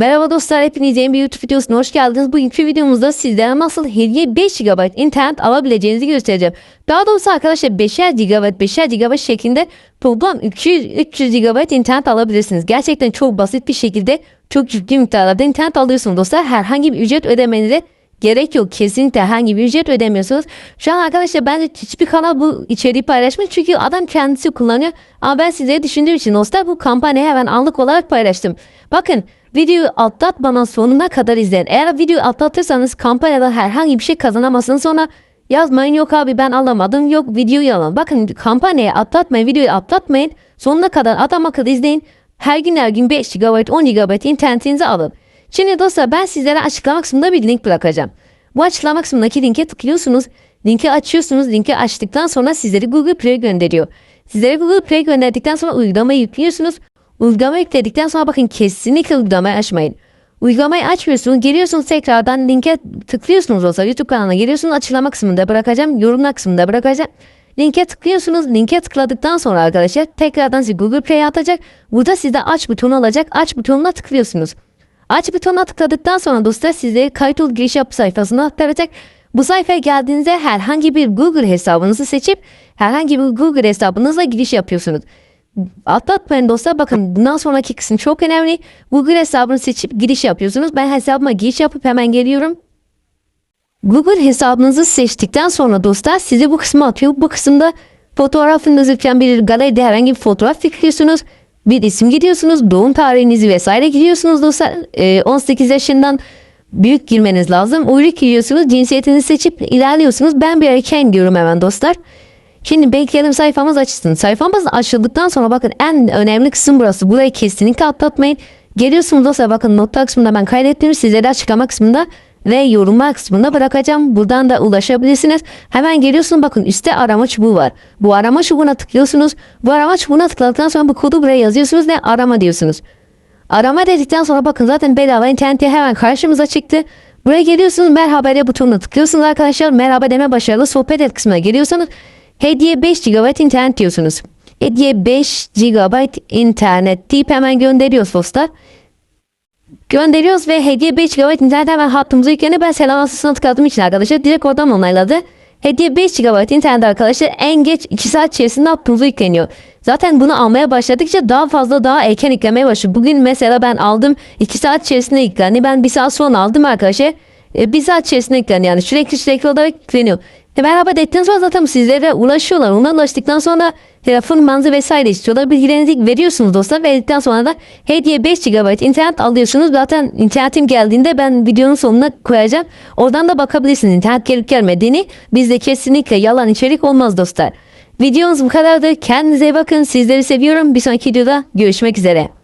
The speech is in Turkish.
Merhaba dostlar, hepiniz yeni bir YouTube videosuna hoş geldiniz. Bugünkü videomuzda sizlere nasıl hediye 5 GB internet alabileceğinizi göstereceğim. Daha doğrusu arkadaşlar 5'er GB, 5'er GB şeklinde toplam 200-300 GB internet alabilirsiniz. Gerçekten çok basit bir şekilde çok ciddi miktarlarda internet alıyorsunuz dostlar. Herhangi bir ücret ödemenize gerek yok. Kesinlikle herhangi bir ücret ödemiyorsunuz. Şu an arkadaşlar bence hiçbir kanal bu içeriği paylaşmıyor. Çünkü adam kendisi kullanıyor. Ama ben sizlere düşündüğüm için dostlar bu kampanyayı hemen anlık olarak paylaştım. Bakın videoyu atlatmadan sonuna kadar izleyin. Eğer videoyu atlatırsanız kampanyada herhangi bir şey kazanamazsınız. Sonra yazmayın yok abi ben alamadım yok videoyu alın. Bakın kampanyayı atlatmayın videoyu atlatmayın. Sonuna kadar adam akıllı izleyin. Her gün her gün 5 GB 10 GB internetinizi alın. Şimdi dostlar ben sizlere açıklama kısmında bir link bırakacağım. Bu açıklama kısmındaki linke tıklıyorsunuz. Linki açıyorsunuz. Linki açtıktan sonra sizleri Google Play gönderiyor. Sizlere Google Play gönderdikten sonra uygulamayı yüklüyorsunuz. Uygulama yükledikten sonra bakın kesinlikle uygulamayı açmayın. Uygulamayı açmıyorsunuz. Geliyorsunuz tekrardan linke tıklıyorsunuz olsa YouTube kanalına geliyorsunuz. Açıklama kısmında bırakacağım. Yorumlar kısmında bırakacağım. Linke tıklıyorsunuz. Linke tıkladıktan sonra arkadaşlar tekrardan sizi Google Play'e atacak. Burada sizde aç butonu olacak. Aç butonuna tıklıyorsunuz. Aç butonuna tıkladıktan sonra dostlar size kayıt ol giriş yap sayfasına aktaracak. Bu sayfaya geldiğinizde herhangi bir Google hesabınızı seçip herhangi bir Google hesabınızla giriş yapıyorsunuz. Atlatmayın dostlar bakın bundan sonraki kısım çok önemli. Google hesabını seçip giriş yapıyorsunuz. Ben hesabıma giriş yapıp hemen geliyorum. Google hesabınızı seçtikten sonra dostlar size bu kısmı atıyor. Bu kısımda fotoğrafınız lütfen bir galeride herhangi bir fotoğraf tıklıyorsunuz. Bir isim gidiyorsunuz. Doğum tarihinizi vesaire giriyorsunuz dostlar. Ee, 18 yaşından büyük girmeniz lazım. Uyruk giriyorsunuz. Cinsiyetinizi seçip ilerliyorsunuz. Ben bir erkeğim diyorum hemen dostlar. Şimdi bekleyelim sayfamız açılsın. Sayfamız açıldıktan sonra bakın en önemli kısım burası. Burayı kesinlikle atlatmayın. Geliyorsunuz dostlar bakın notlar kısmında ben kaydettim. Sizlere açıklama kısmında ve yorumlar kısmında bırakacağım. Buradan da ulaşabilirsiniz. Hemen geliyorsunuz bakın üstte arama çubuğu var. Bu arama çubuğuna tıklıyorsunuz. Bu arama çubuğuna tıkladıktan sonra bu kodu buraya yazıyorsunuz ve arama diyorsunuz. Arama dedikten sonra bakın zaten bedava interneti hemen karşımıza çıktı. Buraya geliyorsunuz merhaba butonuna tıklıyorsunuz arkadaşlar. Merhaba deme başarılı sohbet et kısmına geliyorsanız hediye 5 GB internet diyorsunuz. Hediye 5 GB internet deyip hemen gönderiyoruz dostlar. Gönderiyoruz ve hediye 5 GB internet hemen hattımıza yükleniyor. Ben selam asısına tıkladığım için arkadaşlar direkt oradan onayladı. Hediye 5 GB internet arkadaşlar en geç 2 saat içerisinde hattımıza yükleniyor. Zaten bunu almaya başladıkça daha fazla daha erken yüklemeye başlıyor. Bugün mesela ben aldım 2 saat içerisinde yüklendi. Ben 1 saat sonra aldım arkadaşlar. E, 1 saat içerisinde yüklendi yani sürekli sürekli olarak yükleniyor. E, merhaba dedikten sonra zaten sizlere ulaşıyorlar. Ona ulaştıktan sonra telefon numaranızı vesaire istiyorlar. Bilgilerinizi veriyorsunuz dostlar. Verdikten sonra da hediye 5 GB internet alıyorsunuz. Zaten internetim geldiğinde ben videonun sonuna koyacağım. Oradan da bakabilirsiniz internet gelip gelmediğini. Bizde kesinlikle yalan içerik olmaz dostlar. Videomuz bu kadardı. Kendinize bakın. Sizleri seviyorum. Bir sonraki videoda görüşmek üzere.